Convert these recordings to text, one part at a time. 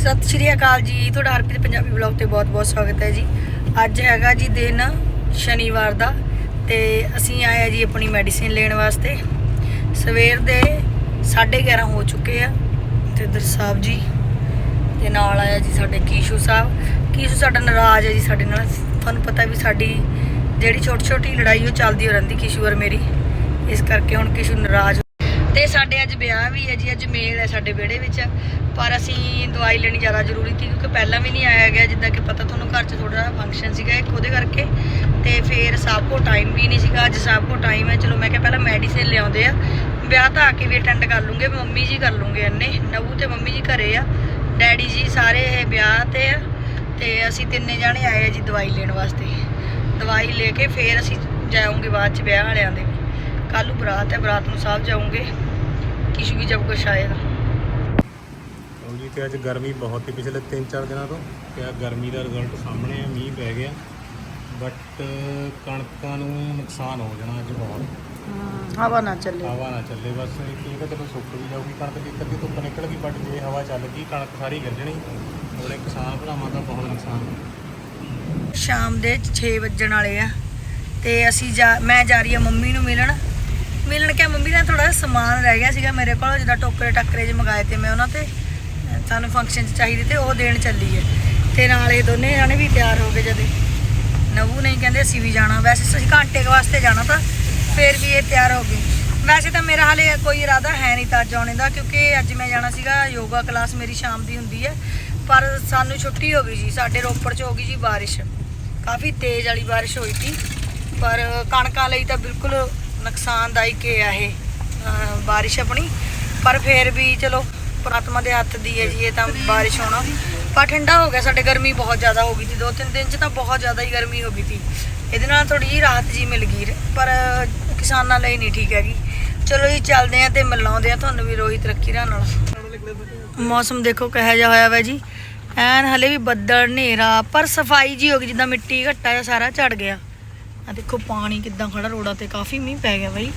ਸਤਿ ਸ਼੍ਰੀ ਅਕਾਲ ਜੀ। ਤੁਹਾਡਾ ਹਰਪ੍ਰੀਤ ਪੰਜਾਬੀ ਬਲੌਗ ਤੇ ਬਹੁਤ-ਬਹੁਤ ਸਵਾਗਤ ਹੈ ਜੀ। ਅੱਜ ਹੈਗਾ ਜੀ ਦਿਨ ਸ਼ਨੀਵਾਰ ਦਾ ਤੇ ਅਸੀਂ ਆਏ ਆ ਜੀ ਆਪਣੀ ਮੈਡੀਸਿਨ ਲੈਣ ਵਾਸਤੇ। ਸਵੇਰ ਦੇ 11:30 ਹੋ ਚੁੱਕੇ ਆ ਤੇ ਦਰ ਸਾਹਿਬ ਜੀ ਤੇ ਨਾਲ ਆਇਆ ਜੀ ਸਾਡੇ ਕੀਸ਼ੂ ਸਾਹਿਬ। ਕੀਸ਼ੂ ਸਾਡਾ ਨਾਰਾਜ਼ ਹੈ ਜੀ ਸਾਡੇ ਨਾਲ। ਤੁਹਾਨੂੰ ਪਤਾ ਵੀ ਸਾਡੀ ਜਿਹੜੀ ਛੋਟੀ ਛੋਟੀ ਲੜਾਈ ਉਹ ਚੱਲਦੀ ਹੋ ਰਹਿੰਦੀ, ਕੀਸ਼ੂ ਔਰ ਮੇਰੀ। ਇਸ ਕਰਕੇ ਹੁਣ ਕੀਸ਼ੂ ਨਾਰਾਜ਼ ਤੇ ਸਾਡੇ ਅੱਜ ਵਿਆਹ ਵੀ ਹੈ ਜੀ, ਅੱਜ ਮੇਲ ਹੈ ਸਾਡੇ ਵਿਹੜੇ ਵਿੱਚ। ਪਰ ਅਸੀਂ ਦਵਾਈ ਲੈਣੀ ਜ਼ਿਆਦਾ ਜ਼ਰੂਰੀ ਸੀ, ਕਿਉਂਕਿ ਪਹਿਲਾਂ ਵੀ ਨਹੀਂ ਆਇਆ ਗਿਆ, ਜਿੱਦਾਂ ਕਿ ਪਤਾ ਤੁਹਾਨੂੰ ਘਰ 'ਚ ਥੋੜਾ ਫੰਕਸ਼ਨ ਸੀਗਾ ਇੱਕ ਉਹਦੇ ਕਰਕੇ। ਤੇ ਫਿਰ ਸਭ ਕੋ ਟਾਈਮ ਵੀ ਨਹੀਂ ਸੀਗਾ, ਅੱਜ ਸਭ ਕੋ ਟਾਈਮ ਹੈ। ਚਲੋ ਮੈਂ ਕਿਹਾ ਪਹਿਲਾਂ ਮੈਡੀਸਿਨ ਲਿਆਉਂਦੇ ਆ। ਵਿਆਹ ਤਾਂ ਆ ਕੇ ਵੀ ਅਟੈਂਡ ਕਰ ਲੂੰਗੇ ਮੰਮੀ ਜੀ ਕਰ ਲੂੰਗੇ ਇੰਨੇ। ਨਵੂ ਤੇ ਮੰਮੀ ਜੀ ਘਰੇ ਆ। ਡੈਡੀ ਜੀ ਸਾਰੇ ਇਹ ਵਿਆਹ ਤੇ ਆ। ਤੇ ਅਸੀਂ ਤਿੰਨੇ ਜਾਣੇ ਆਏ ਆ ਜੀ ਦਵਾਈ ਲੈਣ ਵਾਸਤੇ। ਦਵਾਈ ਲੈ ਕੇ ਫਿਰ ਅਸੀਂ ਜਾਵਾਂਗੇ ਬਾਅਦ ਚ ਵਿਆਹ ਵਾਲਿਆਂ ਦੇ। ਕੱਲ੍ਹ ਨੂੰ ਬਰਾਤ ਹੈ, ਬਰਾਤ ਨੂੰ ਸਾਹਿਬ ਜਾਵਾਂਗੇ ਵੀ ਜਬ ਕੁਛ ਆਏਗਾ ਲਓ ਜੀ ਤੇ ਅੱਜ ਗਰਮੀ ਬਹੁਤ ਹੀ ਪਿਛਲੇ 3-4 ਦਿਨਾਂ ਤੋਂ ਤੇ ਆ ਗਰਮੀ ਦਾ ਰਿਜ਼ਲਟ ਸਾਹਮਣੇ ਆ ਮੀਂਹ ਪੈ ਗਿਆ। ਬਟ ਕਣਕਾਂ ਨੂੰ ਨੁਕਸਾਨ ਹੋ ਜਾਣਾ ਅੱਜ ਬਹੁਤ। ਹਵਾ ਨਾ ਚੱਲੇ। ਹਵਾ ਨਾ ਚੱਲੇ ਬਸ ਇਹ ਤਾਂ ਚਲੋ ਸੁੱਕ ਵੀ ਜਾਊਗੀ ਕਣਕ ਦੀ ਅੱਧੀ ਧੁੱਪ ਨਿਕਲ ਗਈ ਬਟ ਜੇ ਹਵਾ ਚੱਲ ਗਈ ਕਣਕ ਸਾਰੀ ਗੱਜਣੀ ਆਪਣੇ ਕਿਸਾਨ ਭਰਾਵਾਂ ਦਾ ਬਹੁਤ ਨੁਕਸਾਨ। ਸ਼ਾਮ ਦੇ 6 ਵੱਜਣ ਵਾਲੇ ਆ ਤੇ ਅਸੀਂ ਜਾ ਮੈਂ ਜਾ ਰਹੀ ਆ ਮੰਮੀ ਨੂੰ ਮਿਲਣ। ਮੰਮੀ ਸਮਾਨ ਰਹਿ ਗਿਆ ਸੀਗਾ ਮੇਰੇ ਕੋਲ, ਜਿੱਦਾਂ ਟੋਕਰੇ ਟੱਕਰੇ ਜਿਹੇ ਮੰਗਾਏ ਤੇ ਮੈਂ ਉਹਨਾਂ ਤੇ ਸਾਨੂੰ ਫੰਕਸ਼ਨ 'ਚ ਚਾਹੀਦੇ ਤੇ ਉਹ ਦੇਣ ਚੱਲੀ ਹੈ ਤੇ ਨਾਲ ਇਹ ਦੋਨੇ ਜਾਣੇ ਵੀ ਤਿਆਰ ਹੋ ਗਏ ਜਦੇ। ਨਵੂ ਨਹੀਂ ਕਹਿੰਦੇ ਅਸੀਂ ਵੀ ਜਾਣਾ, ਵੈਸੇ ਅਸੀਂ ਘੰਟੇ ਵਾਸਤੇ ਜਾਣਾ ਤਾਂ ਫਿਰ ਵੀ ਇਹ ਤਿਆਰ ਹੋ ਗਏ। ਵੈਸੇ ਤਾਂ ਮੇਰਾ ਹਾਲੇ ਕੋਈ ਇਰਾਦਾ ਹੈ ਨਹੀਂ ਤਾਂ ਜਾਣੇ ਦਾ, ਕਿਉਂਕਿ ਅੱਜ ਮੈਂ ਜਾਣਾ ਸੀਗਾ, ਯੋਗਾ ਕਲਾਸ ਮੇਰੀ ਸ਼ਾਮ ਦੀ ਹੁੰਦੀ ਹੈ। ਪਰ ਸਾਨੂੰ ਛੁੱਟੀ ਹੋ ਗਈ ਜੀ, ਸਾਡੇ ਰੋਪੜ 'ਚ ਹੋ ਗਈ ਜੀ ਬਾਰਿਸ਼। ਕਾਫੀ ਤੇਜ਼ ਵਾਲੀ ਬਾਰਿਸ਼ ਹੋਈ ਸੀ, ਪਰ ਕਣਕਾਂ ਲਈ ਤਾਂ ਬਿਲਕੁਲ ਨੁਕਸਾਨਦਾਇਕ ਹੈ ਇਹ। ਅਹ, ਬਾਰਿਸ਼ ਆਪਣੀ। ਪਰ ਫਿਰ ਵੀ ਚਲੋ ਪਰਮਾਤਮਾ ਦੇ ਹੱਥ ਦੀ ਹੈ ਜੀ, ਇਹ ਤਾਂ ਬਾਰਿਸ਼ ਹੋਣਾ। ਪਰ ਠੰਡਾ ਹੋ ਗਿਆ, ਸਾਡੇ ਗਰਮੀ ਬਹੁਤ ਜ਼ਿਆਦਾ ਹੋ ਗਈ ਸੀ। ਦੋ ਤਿੰਨ ਦਿਨ 'ਚ ਤਾਂ ਬਹੁਤ ਜ਼ਿਆਦਾ ਹੀ ਗਰਮੀ ਹੋ ਗਈ ਸੀ। ਇਹਦੇ ਨਾਲ ਥੋੜੀ ਜਿਹੀ ਰਾਹਤ ਜੀ ਮਿਲ ਗਈ ਪਰ ਕਿਸਾਨਾਂ ਲਈ ਨਹੀਂ ਠੀਕ ਹੈਗੀ। ਚਲੋ ਜੀ, ਚੱਲਦੇ ਆ ਤੇ ਮਿਲਾਉਂਦੇ ਆ ਤੁਹਾਨੂੰ ਵੀ ਰੋਹਿਤ ਤਰੱਕੀ ਰਾਂ ਨਾਲ। ਮੌਸਮ ਦੇਖੋ ਕਿਹੋ ਜਿਹਾ ਹੋਇਆ ਵਾ ਜੀ। ਐਨ ਹਲੇ ਵੀ ਬੱਦਲ, ਹਨੇਰਾ, ਪਰ ਸਫ਼ਾਈ ਜੀ ਹੋ ਗਈ, ਜਿੱਦਾਂ ਮਿੱਟੀ ਘੱਟਾ ਜਿਹਾ ਸਾਰਾ ਝੜ ਗਿਆ। ਆ ਦੇਖੋ, ਪਾਣੀ ਕਿੱਦਾਂ ਖੜਾ, ਰੋਡਾਂ ਤੇ ਕਾਫੀ ਮੀਂਹ ਪੈ ਗਿਆ ਬਾਈ।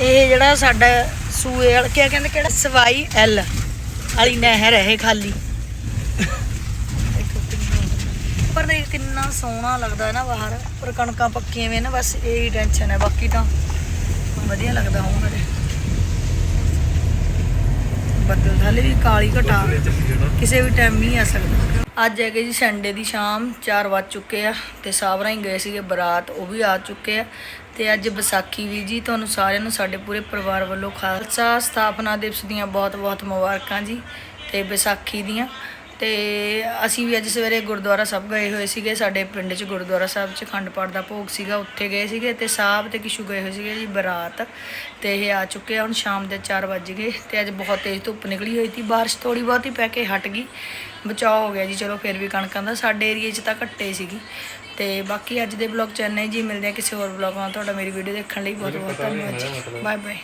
ਇਹ ਜਿਹੜਾ ਸਾਡਾ ਸੂਏ ਵਾਲਾ ਕਿਆ ਕਹਿੰਦੇ ਕਿਹੜਾ? ਸਵਾਈ ਐਲ ਵਾਲੀ ਨਹਿਰ ਹੈ ਖਾਲੀ। ਪਰ ਦੇਖ ਕਿੰਨਾ ਸੋਹਣਾ ਲੱਗਦਾ ਹੈ ਨਾ ਬਾਹਰ। ਪਰ ਕਣਕਾਂ ਪੱਕੀਆਂ ਵੇ ਨਾ ਬਸ ਇਹ ਹੀ ਟੈਨਸ਼ਨ ਹੈ ਬਾਕੀ ਤਾਂ ਵਧੀਆ ਲੱਗਦਾ ਹੋਊਗਾ ਤੇ ਬੱਦਲ ਹਾਲੇ ਵੀ ਕਾਲੀ ਘਟਾ। ਕਿਸੇ ਵੀ ਟਾਈਮ ਮੀਂਹ ਆ ਸਕਦਾ। ਅੱਜ ਹੈਗੇ ਜੀ ਸੰਡੇ ਦੀ ਸ਼ਾਮ 4 ਵੱਜ ਚੁੱਕੇ ਆ ਤੇ ਸਾਵਰਾਂ ਹੀ ਗਏ ਸੀਗੇ ਬਰਾਤ ਉਹ ਵੀ ਆ ਚੁੱਕੇ ਆ। ਤੇ ਅੱਜ ਵਿਸਾਖੀ ਵੀ ਜੀ, ਤੁਹਾਨੂੰ ਸਾਰਿਆਂ ਨੂੰ ਸਾਡੇ ਪੂਰੇ ਪਰਿਵਾਰ ਵੱਲੋਂ ਖਾਲਸਾ ਸਥਾਪਨਾ ਦਿਵਸ ਦੀਆਂ ਬਹੁਤ-ਬਹੁਤ ਮੁਬਾਰਕਾਂ ਜੀ ਤੇ ਵਿਸਾਖੀ ਦੀਆਂ। ਤੇ ਅਸੀਂ ਵੀ ਅੱਜ ਸਵੇਰੇ ਗੁਰਦੁਆਰਾ ਸਾਹਿਬ ਗਏ ਹੋਏ ਸੀਗੇ। ਸਾਡੇ ਪਿੰਡ 'ਚ ਗੁਰਦੁਆਰਾ ਸਾਹਿਬ 'ਚ ਅਖੰਡ ਪਾਠ ਦਾ ਭੋਗ ਸੀਗਾ। ਉੱਥੇ ਗਏ ਸੀਗੇ ਤੇ ਸਾਹਿਬ ਤੇ ਕਿਸ਼ੂ ਗਏ ਹੋਏ ਸੀਗੇ ਜੀ ਬਰਾਤ। ਤੇ ਇਹ ਆ ਚੁੱਕੇ ਹੁਣ ਸ਼ਾਮ ਦੇ 4 ਵੱਜ ਗਏ ਤੇ ਅੱਜ ਬਹੁਤ ਤੇਜ਼ ਧੁੱਪ ਨਿਕਲੀ ਹੋਈ ਸੀ। ਬਾਰਿਸ਼ ਥੋੜੀ ਬਹੁਤੀ ਪੈ ਕੇ ਹਟ ਗਈ। ਬਚਾਅ ਹੋ ਗਿਆ ਜੀ। ਚਲੋ ਫਿਰ ਵੀ ਕਣਕਾਂ ਦਾ ਸਾਡੇ ਏਰੀਏ 'ਚ ਤਾਂ ਘੱਟੇ ਸੀਗੀ। ਤੇ ਬਾਕੀ ਅੱਜ ਦੇ ਬਲੌਗ ਚ ਇੰਨਾ ਹੀ ਜੀ। ਮਿਲਦੇ ਆ ਕਿਸੇ ਹੋਰ ਬਲੌਗ ਨਾਲ। ਤੁਹਾਡਾ ਮੇਰੀ ਵੀਡੀਓ ਦੇਖਣ ਲਈ ਬਹੁਤ ਬਹੁਤ ਧੰਨਵਾਦ ਜੀ। Bye bye.